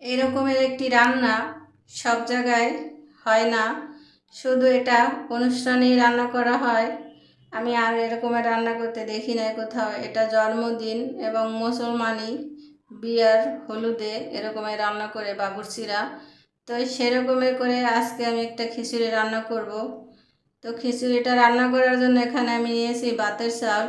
এরকমের একটি রান্না সব জায়গায় হয় না। শুধু এটা অনুষ্ঠানেই রান্না করা হয়। আমি আর এরকমের রান্না করতে দেখি নাই কোথাও। এটা জন্মদিন এবং মুসলমানি বিয়ার হলুদে এরকমের রান্না করে বাবুর্চিরা। তো সেরকমের করে আজকে আমি একটা খিচুড়ি রান্না করব। তো খিচুড়িটা রান্না করার জন্য এখানে আমি নিয়েছি বাতের চাল,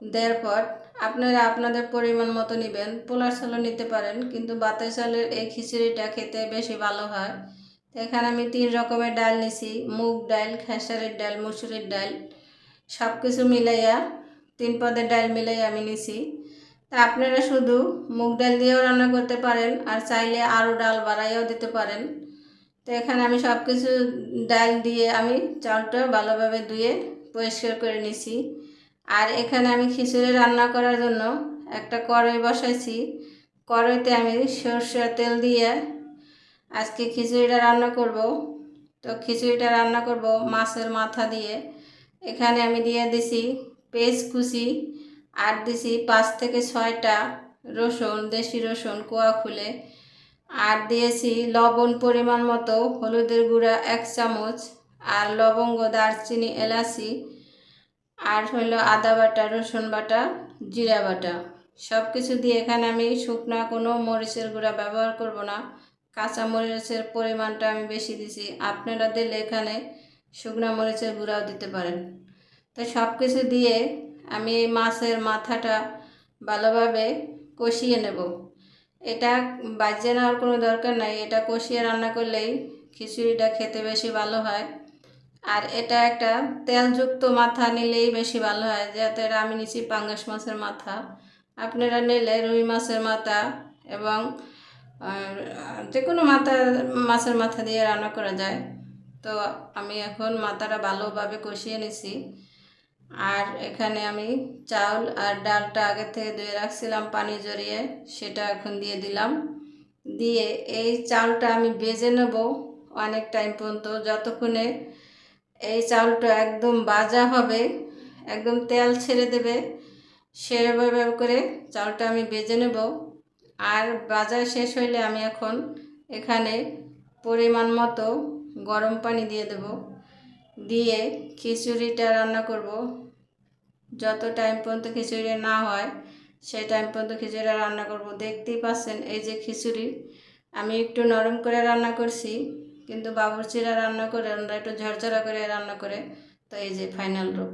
দেড় পট। আপনারা আপনাদের পরিমাণ মতো নেবেন। পোলার চালও নিতে পারেন, কিন্তু বাতের চালের এই খিচুড়িটা খেতে বেশি ভালো হয়। তো এখানে আমি তিন রকমের ডাল নিছি, মুগ ডাল, খেসারের ডাল, মুসুরির ডাল সব কিছু মিলাইয়া তিন পদের ডাল মিলাইয়া আমি নিছি। তা আপনারা শুধু মুগ ডাল দিয়েও রান্না করতে পারেন, আর চাইলে আরও ডাল বাড়াইয়াও দিতে পারেন। তো এখানে আমি সব কিছু ডাল দিয়ে আমি চালটা ভালোভাবে ধুয়ে পরিষ্কার করে নিছি। আর এখানে আমি খিচুড়ি রান্না করার জন্য একটা কড়াই বসাইছি। কড়াইতে আমি সরষের তেল দিয়ে আজকে খিচুড়িটা রান্না করব। তো খিচুড়িটা রান্না করব মাছের মাথা দিয়ে। এখানে আমি দিয়ে দিছি পেঁয়াজ কুচি আর দিছি পাঁচ থেকে ছয়টা রসুন, দেশি রসুন, কোয়া খুলে। আর দিয়েছি লবণ পরিমাণ মতো, হলুদের গুঁড়া এক চামচ আর লবঙ্গ, দারচিনি, এলাচি আর হলো আদা বাটা, রসুন বাটা, জিরা বাটা। সব কিছু দিয়ে এখানে আমি শুকনা কোনো মরিচের গুঁড়া ব্যবহার করব না। কাঁচা মরিচের পরিমাণটা আমি বেশি দিছি। আপনারা দিলে এখানে শুকনা মরিচের গুঁড়াও দিতে পারেন। তো সব কিছু দিয়ে আমি এই মাছের মাথাটা ভালোভাবে কষিয়ে নেব। এটা বাজিয়ে নেওয়ার কোনো দরকার নাই। এটা কষিয়ে রান্না করলেই খিচুড়িটা খেতে বেশি ভালো হয়। আর এটা একটা তেলযুক্ত মাথা নিলেই বেশি ভালো হয় যাতে আমি নিচ্ছি পাঙ্গাস মাছের মাথা। আপনারা নিলে রুই মাছের মাথা এবং যে কোনো মাথা, মাছের মাথা দিয়ে রান্না করা যায়। তো আমি এখন মাথাটা ভালোভাবে কষিয়ে নিছি। আর এখানে আমি চাউল আর ডালটা আগে থেকে ধুয়ে রাখছিলাম পানি জড়িয়ে, সেটা এখন দিয়ে দিলাম। দিয়ে এই চাউলটা আমি বেজে নেব অনেক টাইম পর্যন্ত, যতক্ষণে এই চাউলটা একদম বাজা হবে, একদম তেল ছেড়ে দেবে। সেভাবে করে চাউলটা আমি বেজে নেব। আর বাজা শেষ হইলে আমি এখন এখানে পরিমাণ মতো গরম পানি দিয়ে দেব। দিয়ে খিচুড়িটা রান্না করব। যত টাইম পর্যন্ত খিচুড়ি না হয়, সেই টাইম পর্যন্ত খিচুড়িটা রান্না করব। দেখতেই পাচ্ছেন এই যে খিচুড়ি, আমি একটু নরম করে রান্না করছি। কিন্তু বাবুর্চিরা রান্না করে ওরা একটু ঝরঝরা করে রান্না করে, তো এই যে ফাইনাল রূপ